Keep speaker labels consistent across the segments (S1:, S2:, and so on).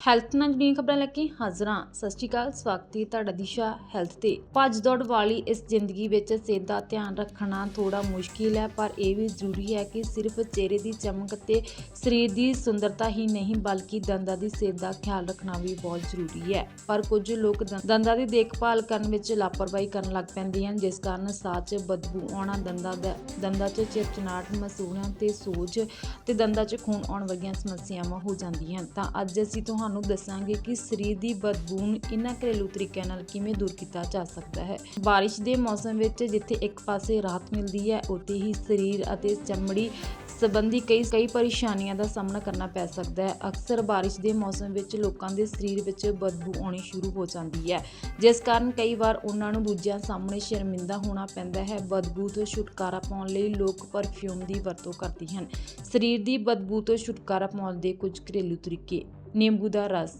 S1: Health ਨਾਲ ਜੁੜੀਆਂ ਖਬਰਾਂ ਲੈ ਕੇ ਹਾਜ਼ਰਾਂ ਸਤਿ ਸ਼੍ਰੀ ਅਕਾਲ, ਸਵਾਗਤ ਹੈ ਤੁਹਾਡਾ ਦਿਸ਼ਾ ਹੈਲਥ ਤੇ। ਭੱਜ ਦੌੜ ਵਾਲੀ ਇਸ ਜ਼ਿੰਦਗੀ ਵਿੱਚ ਸਿਹਤ ਦਾ ਧਿਆਨ ਰੱਖਣਾ ਥੋੜਾ ਮੁਸ਼ਕਿਲ ਹੈ, ਪਰ ਇਹ ਵੀ ਜ਼ਰੂਰੀ ਹੈ ਕਿ ਸਿਰਫ ਚਿਹਰੇ ਦੀ ਚਮਕ ਤੇ ਸਰੀਰ ਦੀ ਸੁੰਦਰਤਾ ਹੀ ਨਹੀਂ, ਬਲਕਿ ਦੰਦਾਂ ਦੀ ਸਿਹਤ ਦਾ ਖਿਆਲ ਰੱਖਣਾ ਵੀ ਬਹੁਤ ਜ਼ਰੂਰੀ ਹੈ। ਪਰ ਕੁਝ ਲੋਕ ਦੰਦਾਂ ਦੀ ਦੇਖਭਾਲ ਕਰਨ ਵਿੱਚ ਲਾਪਰਵਾਹੀ ਕਰਨ ਲੱਗ ਪੈਂਦੇ ਹਨ, ਜਿਸ ਕਾਰਨ ਸਾਹ 'ਚ ਬਦਬੂ ਆਉਣਾ, ਦੰਦਾਂ ਦਾ, ਦੰਦਾਂ 'ਚ ਚਿਰਚਨਾਟ ਮਸੂੜਾਂ ਤੇ ਸੋਜ ਤੇ ਦੰਦਾਂ 'ਚ ਖੂਨ ਆਉਣ ਵਰਗੀਆਂ ਸਮੱਸਿਆਵਾਂ ਹੋ ਜਾਂਦੀਆਂ ਹਨ। ਤਾਂ ਅੱਜ ਅਸੀਂ ਤੁਹਾਨੂੰ ਤੁਹਾਨੂੰ ਦੱਸਾਂਗੇ ਕਿ ਸਰੀਰ ਦੀ ਬਦਬੂ ਨੂੰ ਇਹਨਾਂ ਘਰੇਲੂ ਤਰੀਕਿਆਂ ਨਾਲ ਕਿਵੇਂ ਦੂਰ ਕੀਤਾ ਜਾ ਸਕਦਾ ਹੈ। ਬਾਰਿਸ਼ ਦੇ ਮੌਸਮ ਵਿੱਚ ਜਿੱਥੇ ਇੱਕ ਪਾਸੇ ਰਾਹਤ ਮਿਲਦੀ ਹੈ, ਉੱਥੇ ਹੀ ਸਰੀਰ ਅਤੇ ਚਮੜੀ ਸੰਬੰਧੀ ਕਈ ਕਈ ਪਰੇਸ਼ਾਨੀਆਂ ਦਾ ਸਾਹਮਣਾ ਕਰਨਾ ਪੈ ਸਕਦਾ ਹੈ। ਅਕਸਰ ਬਾਰਿਸ਼ ਦੇ ਮੌਸਮ ਵਿੱਚ ਲੋਕਾਂ ਦੇ ਸਰੀਰ ਵਿੱਚ ਬਦਬੂ ਆਉਣੀ ਸ਼ੁਰੂ ਹੋ ਜਾਂਦੀ ਹੈ। ਜਿਸ ਕਾਰਨ ਕਈ ਵਾਰ ਉਹਨਾਂ ਨੂੰ ਦੂਜਿਆਂ ਸਾਹਮਣੇ ਸ਼ਰਮਿੰਦਾ ਹੋਣਾ ਪੈਂਦਾ ਹੈ। ਬਦਬੂ ਤੋਂ ਛੁਟਕਾਰਾ ਪਾਉਣ ਲਈ ਲੋਕ ਪਰਫਿਊਮ ਦੀ ਵਰਤੋਂ ਕਰਦੇ ਹਨ। ਸਰੀਰ ਦੀ ਬਦਬੂ ਤੋਂ ਛੁਟਕਾਰਾ ਪਾਉਣ ਦੇ ਕੁਝ ਘਰੇਲੂ ਤਰੀਕੇ ਨਿੰਬੂ ਦਾ ਰਸ।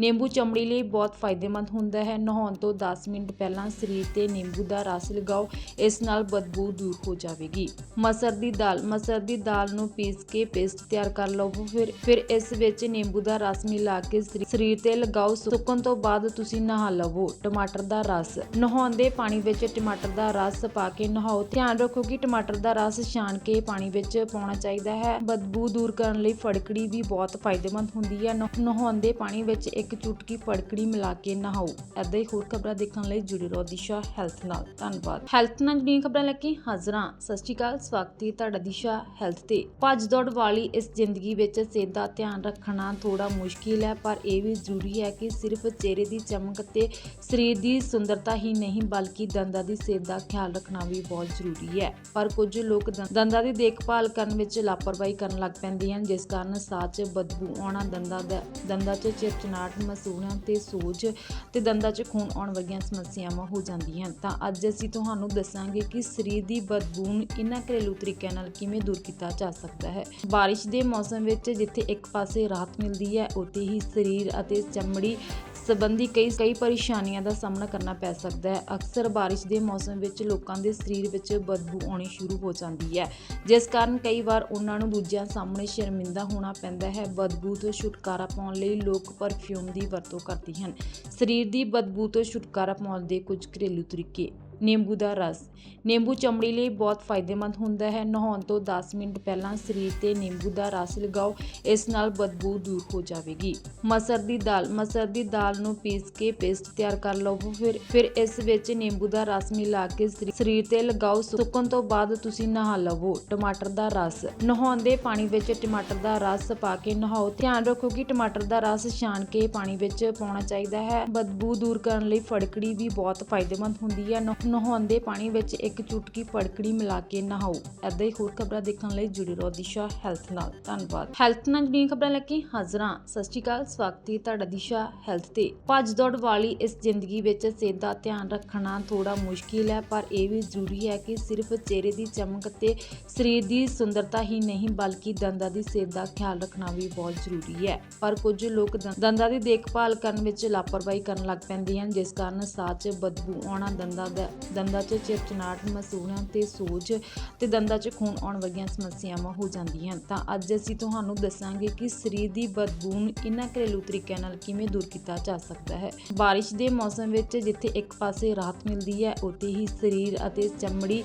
S1: ਨਿੰਬੂ ਚਮੜੀ ਲਈ ਬਹੁਤ ਫਾਇਦੇਮੰਦ ਹੁੰਦਾ ਹੈ। ਨਹਾਉਣ ਤੋਂ 10 ਮਿੰਟ ਪਹਿਲਾਂ ਸਰੀਰ ਤੇ ਨਿੰਬੂ ਦਾ ਰਸ ਲਗਾਓ। ਇਸ ਨਾਲ ਬਦਬੂ ਦੂਰ ਹੋ ਜਾਵੇਗੀ। ਮਸਰ ਦੀ ਦਾਲ ਮਸਰ ਦੀ ਦਾਲ ਨੂੰ ਪੀਸ ਕੇ ਪੇਸਟ ਤਿਆਰ ਕਰ ਲਵੋ ਫਿਰ ਫਿਰ ਇਸ ਵਿੱਚ ਨਿੰਬੂ ਦਾ ਰਸ ਮਿਲਾ ਕੇ ਸਰੀ- ਸਰੀਰ ਤੇ ਲਗਾਓ। ਸੁੱਕਣ ਤੋਂ ਬਾਅਦ ਤੁਸੀਂ ਨਹਾ ਲਵੋ ਟਮਾਟਰ ਦਾ ਰਸ। ਨਹਾਉਣ ਦੇ ਪਾਣੀ ਵਿੱਚ ਟਮਾਟਰ ਦਾ ਰਸ ਪਾ ਕੇ ਨਹਾਓ। ਧਿਆਨ ਰੱਖੋ ਕਿ ਟਮਾਟਰ ਦਾ ਰਸ ਛਾਣ ਕੇ ਪਾਣੀ ਵਿੱਚ ਪਾਉਣਾ ਚਾਹੀਦਾ ਹੈ। ਬਦਬੂ ਦੂਰ ਕਰਨ ਲਈ ਫੜਕੜੀ ਵੀ ਬਹੁਤ ਫਾਇਦੇਮੰਦ ਹੁੰਦੀ ਹੈ। ਨਹਾਉਂਦੇ ਪਾਣੀ ਵਿੱਚ ਇੱਕ ਚੁਟਕੀ ਫੜਕੜੀ ਮਿਲਾ ਕੇ ਨਹਾਓ। ਐਦਾਂ ਹੀ ਹੋਰ ਖਬਰਾਂ ਦੇਖਣ ਲਈ ਜੁੜੇ ਰਹੋ ਦਿਸ਼ਾ ਹੈਲਥ ਨਾਲ। ਧੰਨਵਾਦ। ਹੈਲਥ ਨਾਲ ਜੁੜੀਆਂ ਖਬਰਾਂ ਲੈ ਕੇ ਹਾਜ਼ਰਾਂ ਸਤਿ ਸ਼੍ਰੀ ਅਕਾਲ, ਸਵਾਗਤ ਹੈ ਤੁਹਾਡਾ ਦਿਸ਼ਾ ਹੈਲਥ ਤੇ। ਭੱਜ ਦੌੜ ਵਾਲੀ ਇਸ ਜ਼ਿੰਦਗੀ ਵਿੱਚ ਸਿਹਤ ਦਾ ਧਿਆਨ ਰੱਖਣਾ ਥੋੜਾ ਮੁਸ਼ਕਿਲ ਹੈ, ਪਰ ਇਹ ਵੀ ਜ਼ਰੂਰੀ ਹੈ ਕਿ ਸਿਰਫ ਚਿਹਰੇ ਦੀ ਚਮਕ ਤੇ ਸਰੀਰ ਦੀ ਸੁੰਦਰਤਾ ਹੀ ਨਹੀਂ, ਬਲਕਿ ਦੰਦਾਂ ਦੀ ਸਿਹਤ ਦਾ ਖਿਆਲ ਰੱਖਣਾ ਵੀ ਬਹੁਤ ਜ਼ਰੂਰੀ ਹੈ। ਪਰ ਕੁਝ ਲੋਕ ਦੰਦਾਂ ਦੀ ਦੇਖਭਾਲ ਕਰਨ ਵਿੱਚ ਲਾਪਰਵਾਹੀ ਕਰਨ ਲੱਗ ਪੈਂਦੇ ਹਨ, ਜਿਸ ਕਾਰਨ ਸਾਹ 'ਚ ਬਦਬੂ ਆਉਣਾ ਦੰਦਾਂ ਦਾ ਦੰਦਾਂ 'ਚ ਚਿਰਚਨਾਟ ਮਸੂੜਾਂ ਤੇ ਸੋਜ ਤੇ ਦੰਦਾਂ 'ਚ ਖੂਨ ਆਉਣ ਵਰਗੀਆਂ ਸਮੱਸਿਆਵਾਂ ਹੋ ਜਾਂਦੀਆਂ ਹਨ। ਤਾਂ ਅੱਜ ਅਸੀਂ ਤੁਹਾਨੂੰ ਦੱਸਾਂਗੇ ਕਿ ਸਰੀਰ ਦੀ ਬਦਬੂ ਨੂੰ ਇਹਨਾਂ ਘਰੇਲੂ ਤਰੀਕਿਆਂ ਨਾਲ ਕਿਵੇਂ ਦੂਰ ਕੀਤਾ ਜਾ ਸਕਦਾ ਹੈ। ਬਾਰਿਸ਼ ਦੇ ਮੌਸਮ ਵਿੱਚ ਜਿੱਥੇ ਇੱਕ ਪਾਸੇ ਰਾਹਤ ਮਿਲਦੀ ਹੈ, ਉੱਥੇ ਹੀ ਸਰੀਰ ਅਤੇ ਚਮੜੀ ਸੰਬੰਧੀ ਕਈ ਕਈ ਪਰੇਸ਼ਾਨੀਆਂ ਦਾ ਸਾਹਮਣਾ ਕਰਨਾ ਪੈ ਸਕਦਾ ਹੈ। ਅਕਸਰ ਬਾਰਿਸ਼ ਦੇ ਮੌਸਮ ਵਿੱਚ ਲੋਕਾਂ ਦੇ ਸਰੀਰ ਵਿੱਚ ਬਦਬੂ ਆਉਣੀ ਸ਼ੁਰੂ ਹੋ ਜਾਂਦੀ ਹੈ। ਜਿਸ ਕਾਰਨ ਕਈ ਵਾਰ ਉਹਨਾਂ ਨੂੰ ਦੂਜਿਆਂ ਸਾਹਮਣੇ ਸ਼ਰਮਿੰਦਾ ਹੋਣਾ ਪੈਂਦਾ ਹੈ। ਬਦਬੂ ਤੋਂ ਛੁਟਕਾਰਾ ਪਾਉਣ ਲਈ ਲੋਕ ਪਰਫਿਊਮ ਦੀ ਵਰਤੋਂ ਕਰਦੇ ਹਨ। ਸਰੀਰ ਦੀ ਬਦਬੂ ਤੋਂ ਛੁਟਕਾਰਾ ਪਾਉਣ ਦੇ ਕੁਝ ਘਰੇਲੂ ਤਰੀਕੇ ਨਿੰਬੂ ਦਾ ਰਸ। ਨਿੰਬੂ ਚਮੜੀ ਲਈ ਬਹੁਤ ਫਾਇਦੇਮੰਦ ਹੁੰਦਾ ਹੈ। ਨਹਾਉਣ ਤੋਂ 10 ਮਿੰਟ ਪਹਿਲਾਂ ਸਰੀਰ ਤੇ ਨਿੰਬੂ ਦਾ ਰਸ ਲਗਾਓ। ਇਸ ਨਾਲ ਬਦਬੂ ਦੂਰ ਹੋ ਜਾਵੇਗੀ। ਮਸਰ ਦੀ ਦਾਲ। ਮਸਰ ਦੀ ਦਾਲ ਨੂੰ ਪੀਸ ਕੇ ਪੇਸਟ ਤਿਆਰ ਕਰ ਲਵੋ ਫਿਰ ਫਿਰ ਇਸ ਵਿੱਚ ਨਿੰਬੂ ਦਾ ਰਸ ਮਿਲਾ ਕੇ ਸਰੀਰ ਤੇ ਲਗਾਓ। ਸੁੱਕਣ ਤੋਂ ਬਾਅਦ ਤੁਸੀਂ ਨਹਾ ਲਵੋ। ਟਮਾਟਰ ਦਾ ਰਸ। ਨਹਾਉਣ ਦੇ ਪਾਣੀ ਵਿੱਚ ਟਮਾਟਰ ਦਾ ਰਸ ਪਾ ਕੇ ਨਹਾਓ। ਧਿਆਨ ਰੱਖੋ ਕਿ ਟਮਾਟਰ ਦਾ ਰਸ ਛਾਣ ਕੇ ਪਾਣੀ ਵਿੱਚ ਪਾਉਣਾ ਚਾਹੀਦਾ ਹੈ। ਬਦਬੂ ਦੂਰ ਕਰਨ ਲਈ ਫੜਕੜੀ ਵੀ ਬਹੁਤ ਫਾਇਦੇਮੰਦ ਹੁੰਦੀ ਹੈ। ਨਹ- ਨਹਾਉਣ ਦੇ ਪਾਣੀ ਵਿੱਚ ਇੱਕ ਚੁਟਕੀ ਪੜਕੜੀ ਮਿਲਾ ਕੇ ਨਹਾਓ। ਐਦਾਂ ਹੀ ਹੋਰ ਖਬਰਾਂ ਦੇਖਣ ਲਈ ਜੁੜੇ ਰਹੋ ਦਿਸ਼ਾ ਹੈਲਥ ਨਾਲ। ਧੰਨਵਾਦ। ਹੈਲਥ ਨਾਲ ਜਿਹੜੀਆਂ ਖਬਰਾਂ ਲੈ ਕੇ ਹਾਜ਼ਰਾਂ। ਸਤਿ ਸ਼੍ਰੀ ਅਕਾਲ, ਸਵਾਗਤ ਹੈ ਤੁਹਾਡਾ ਦਿਸ਼ਾ ਹੈਲਥ ਤੇ। ਭੱਜ ਦੌੜ ਵਾਲੀ ਇਸ ਜ਼ਿੰਦਗੀ ਵਿੱਚ ਸਿਹਤ ਦਾ ਧਿਆਨ ਰੱਖਣਾ ਥੋੜਾ ਮੁਸ਼ਕਿਲ ਹੈ, ਪਰ ਇਹ ਵੀ ਜ਼ਰੂਰੀ ਹੈ ਕਿ ਸਿਰਫ ਚਿਹਰੇ ਦੀ ਚਮਕ ਤੇ ਸਰੀਰ ਦੀ ਸੁੰਦਰਤਾ ਹੀ ਨਹੀਂ, ਬਲਕਿ ਦੰਦਾਂ ਦੀ ਸਿਹਤ ਦਾ ਖਿਆਲ ਰੱਖਣਾ ਵੀ ਬਹੁਤ ਜ਼ਰੂਰੀ ਹੈ। ਪਰ ਕੁਝ ਲੋਕ ਦੰਦਾਂ ਦੀ ਦੇਖਭਾਲ ਕਰਨ ਵਿੱਚ ਲਾਪਰਵਾਹੀ ਕਰਨ ਲੱਗ ਪੈਂਦੇ ਹਨ, ਜਿਸ ਕਾਰਨ ਸਾਹ 'ਚ ਬਦਬੂ ਆਉਣਾ ਦੰਦਾਂ ਦਾ ਦੰਦਾਂ 'ਚ ਚਿਰਚਨਾਟ ਮਸੂੜਾਂ ਤੇ ਸੋਜ ਤੇ ਦੰਦਾਂ 'ਚ ਖੂਨ ਆਉਣ ਵਰਗੀਆਂ ਸਮੱਸਿਆਵਾਂ ਹੋ ਜਾਂਦੀਆਂ ਹਨ। ਤਾਂ ਅੱਜ ਅਸੀਂ ਤੁਹਾਨੂੰ ਦੱਸਾਂਗੇ ਕਿ ਸਰੀਰ ਦੀ ਬਦਬੂਨ ਇਹਨਾਂ ਘਰੇਲੂ ਤਰੀਕਿਆਂ ਨਾਲ ਕਿਵੇਂ ਦੂਰ ਕੀਤਾ ਜਾ ਸਕਦਾ ਹੈ। ਬਾਰਿਸ਼ ਦੇ ਮੌਸਮ ਵਿੱਚ ਜਿੱਥੇ ਇੱਕ ਪਾਸੇ ਰਾਹਤ ਮਿਲਦੀ ਹੈ, ਉੱਥੇ ਹੀ ਸਰੀਰ ਅਤੇ ਚਮੜੀ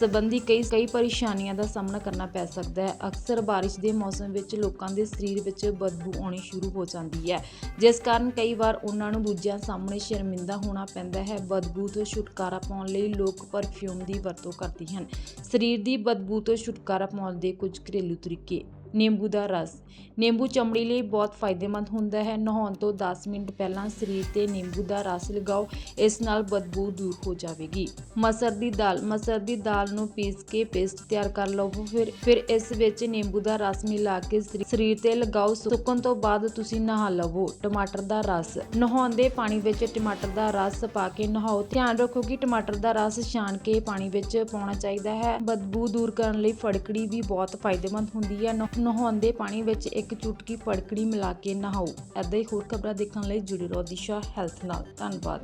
S1: ਸੰਬੰਧੀ ਕਈ ਕਈ ਪਰੇਸ਼ਾਨੀਆਂ ਦਾ ਸਾਹਮਣਾ ਕਰਨਾ ਪੈ ਸਕਦਾ ਹੈ। ਅਕਸਰ ਬਾਰਿਸ਼ ਦੇ ਮੌਸਮ ਵਿੱਚ ਲੋਕਾਂ ਦੇ ਸਰੀਰ ਵਿੱਚ ਬਦਬੂ ਆਉਣੀ ਸ਼ੁਰੂ ਹੋ ਜਾਂਦੀ ਹੈ। ਜਿਸ ਕਾਰਨ ਕਈ ਵਾਰ ਉਹਨਾਂ ਨੂੰ ਦੂਜਿਆਂ ਸਾਹਮਣੇ ਸ਼ਰਮਿੰਦਾ ਹੋਣਾ ਪੈਂਦਾ ਹੈ। ਬਦਬੂ ਤੋਂ ਛੁਟਕਾਰਾ ਪਾਉਣ ਲਈ ਲੋਕ ਪਰਫਿਊਮ ਦੀ ਵਰਤੋਂ ਕਰਦੇ ਹਨ। ਸਰੀਰ ਦੀ ਬਦਬੂ ਤੋਂ ਛੁਟਕਾਰਾ ਪਾਉਣ ਦੇ ਕੁਝ ਘਰੇਲੂ ਤਰੀਕੇ ਨਿੰਬੂ ਦਾ ਰਸ। ਨਿੰਬੂ ਚਮੜੀ ਲਈ ਬਹੁਤ ਫਾਇਦੇਮੰਦ ਹੁੰਦਾ ਹੈ। ਨਹਾਉਣ ਤੋਂ 10 ਮਿੰਟ ਪਹਿਲਾਂ ਸਰੀਰ ਤੇ ਨਿੰਬੂ ਦਾ ਰਸ ਲਗਾਓ। ਇਸ ਨਾਲ ਬਦਬੂ ਦੂਰ ਹੋ ਜਾਵੇਗੀ। ਮਸਰ ਦੀ ਦਾਲ। ਮਸਰ ਦੀ ਦਾਲ ਨੂੰ ਪੀਸ ਕੇ ਪੇਸਟ ਤਿਆਰ ਕਰ ਲਵੋ ਫਿਰ ਫਿਰ ਇਸ ਵਿੱਚ ਨਿੰਬੂ ਦਾ ਰਸ ਮਿਲਾ ਕੇ ਸਰੀਰ ਤੇ ਲਗਾਓ। ਸੁੱਕਣ ਤੋਂ ਬਾਅਦ ਤੁਸੀਂ ਨਹਾ ਲਵੋ। ਟਮਾਟਰ ਦਾ ਰਸ। ਨਹਾਉਣ ਦੇ ਪਾਣੀ ਵਿੱਚ ਟਮਾਟਰ ਦਾ ਰਸ ਪਾ ਕੇ ਨਹਾਓ। ਧਿਆਨ ਰੱਖੋ ਕਿ ਟਮਾਟਰ ਦਾ ਰਸ ਛਾਣ ਕੇ ਪਾਣੀ ਵਿੱਚ ਪਾਉਣਾ ਚਾਹੀਦਾ ਹੈ। ਬਦਬੂ ਦੂਰ ਕਰਨ ਲਈ ਫੜਕੜੀ ਵੀ ਬਹੁਤ ਫਾਇਦੇਮੰਦ ਹੁੰਦੀ ਹੈ। ਨਹਾਉਂਦੇ ਪਾਣੀ ਵਿੱਚ ਇੱਕ ਚੁਟਕੀ ਫੜਕੜੀ ਮਿਲਾ ਕੇ ਨਹਾਓ। ਐਦਾਂ ਹੀ ਹੋਰ ਖਬਰਾਂ ਦੇਖਣ ਲਈ ਜੁੜੇ ਰਹੋ ਦਿਸ਼ਾ ਹੈਲਥ ਨਾਲ। ਧੰਨਵਾਦ।